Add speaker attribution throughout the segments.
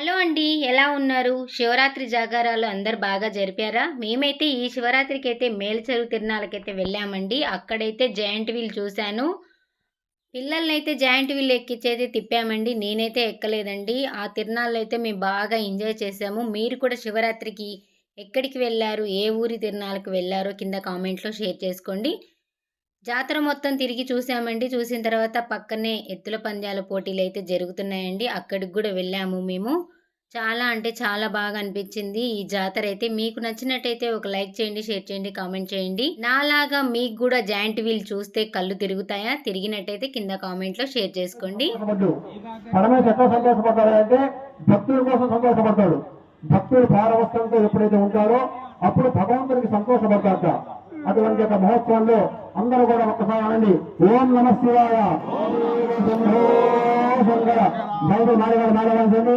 Speaker 1: Hello అండి ఎలా ఉన్నారు? శివరాత్రి జాగారాలు అందరు బాగా జరిపారా? మేమైతే ఈ శివరాత్రికి అయితే మేల్చెరువు తిరునాళ్ళకైతే వెళ్ళామండి. అక్కడైతే జాయింట్ వీల్ చూశాను. పిల్లల్ని అయితే జాయింట్ వీల్ ఎక్కించేది తిప్పామండి. నేనైతే ఎక్కలేదండి. ఆ తిరునాళ్ళు అయితే మేము బాగా ఎంజాయ్ చేసాము మీరు కూడా శివరాత్రికి ఎక్కడికి వెళ్ళారు? ఏ ఊరి తిరునాళ్ళకి వెళ్ళారో కింద కామెంట్లో షేర్ చేసుకోండి. జాతర మొత్తం తిరిగి చూసామండి. చూసిన తర్వాత పక్కనే ఎత్తుల పంద్యాల పోటీలు అయితే జరుగుతున్నాయండి. అక్కడికి కూడా వెళ్ళాము మేము. చాలా అంటే చాలా బాగా అనిపించింది ఈ జాతర అయితే. మీకు నచ్చినట్టయితే ఒక లైక్ చేయండి షేర్ చేయండి కామెంట్ చేయండి. నాలాగా మీకు కూడా జాయింట్ వీల్ చూస్తే కళ్ళు తిరుగుతాయా? తిరిగినట్టయితే కింద కామెంట్లో షేర్ చేసుకోండి.
Speaker 2: భక్తుల కోసం సంతోషపడతాడు. ఎప్పుడైతే ఉంటారో అప్పుడు భగవంతుడికి సంతోషపడతాడు అటువంటి యొక్క మహోత్సవంలో అందరూ కూడా ఒక్కసారి అనండి ఓం నమ శివాయ. శంభో శంకర బయట మాడగాడు మాడవలసింది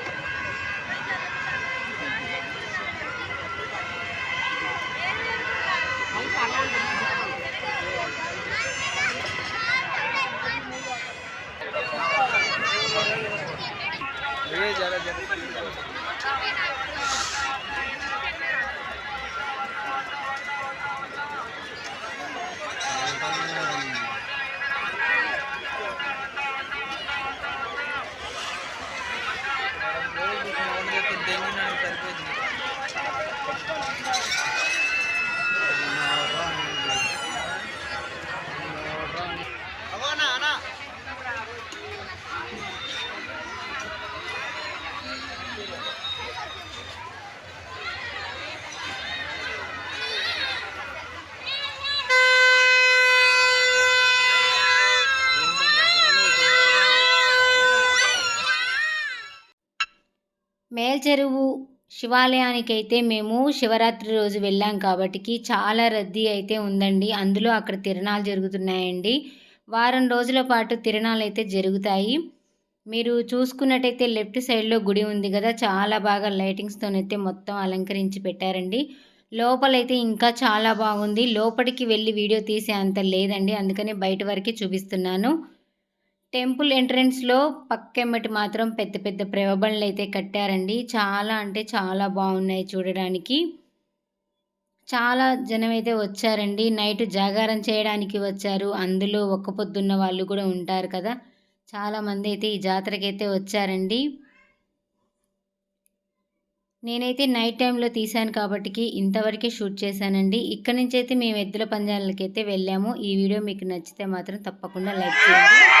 Speaker 3: que
Speaker 1: మేల్చెరువు శివాలయానికి అయితే మేము శివరాత్రి రోజు వెళ్ళాం కాబట్టికి చాలా రద్దీ అయితే ఉందండి. అందులో అక్కడ తిరణాలు జరుగుతున్నాయండి. వారం రోజుల పాటు తిరణాలు అయితే జరుగుతాయి. మీరు చూసుకున్నట్టయితే లెఫ్ట్ సైడ్లో గుడి ఉంది కదా చాలా బాగా లైటింగ్స్తోనైతే మొత్తం అలంకరించి పెట్టారండి. లోపలైతే ఇంకా చాలా బాగుంది. లోపలికి వెళ్ళి వీడియో తీసే అంత లేదండి. అందుకని బయట వరకే చూపిస్తున్నాను. టెంపుల్ ఎంట్రన్స్లో పక్కెమ్మటి మాత్రం పెద్ద పెద్ద ప్రేమబండ్లు అయితే కట్టారండి. చాలా అంటే చాలా బాగున్నాయి చూడడానికి. చాలా జనం అయితే వచ్చారండి. నైట్ జాగారం చేయడానికి వచ్చారు. అందులో ఒక్క పొద్దున్న వాళ్ళు కూడా ఉంటారు కదా. చాలామంది అయితే ఈ జాతరకైతే వచ్చారండి. నేనైతే నైట్ టైంలో తీశాను కాబట్టి ఇంతవరకే షూట్ చేశానండి. ఇక్కడ నుంచి అయితే మేము ఎద్దుల పంజాలకైతే వెళ్ళాము. ఈ వీడియో మీకు నచ్చితే మాత్రం తప్పకుండా లైక్ చేయండి.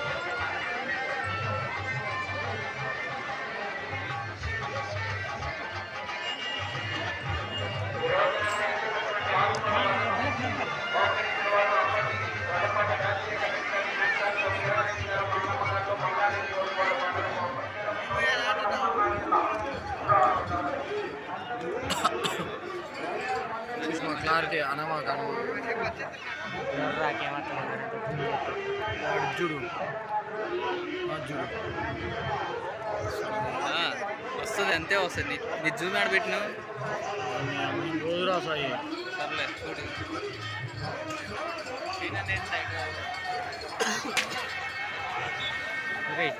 Speaker 3: క్లారిటీ అనమా కను ఆ, చూడు
Speaker 4: వస్తుంది అంతే వస్తుంది. నీ నీ జూమ్ ఆడ పెట్టిన?
Speaker 3: రోజు రాసాయి
Speaker 4: సర్లే చూడు.
Speaker 3: రైట్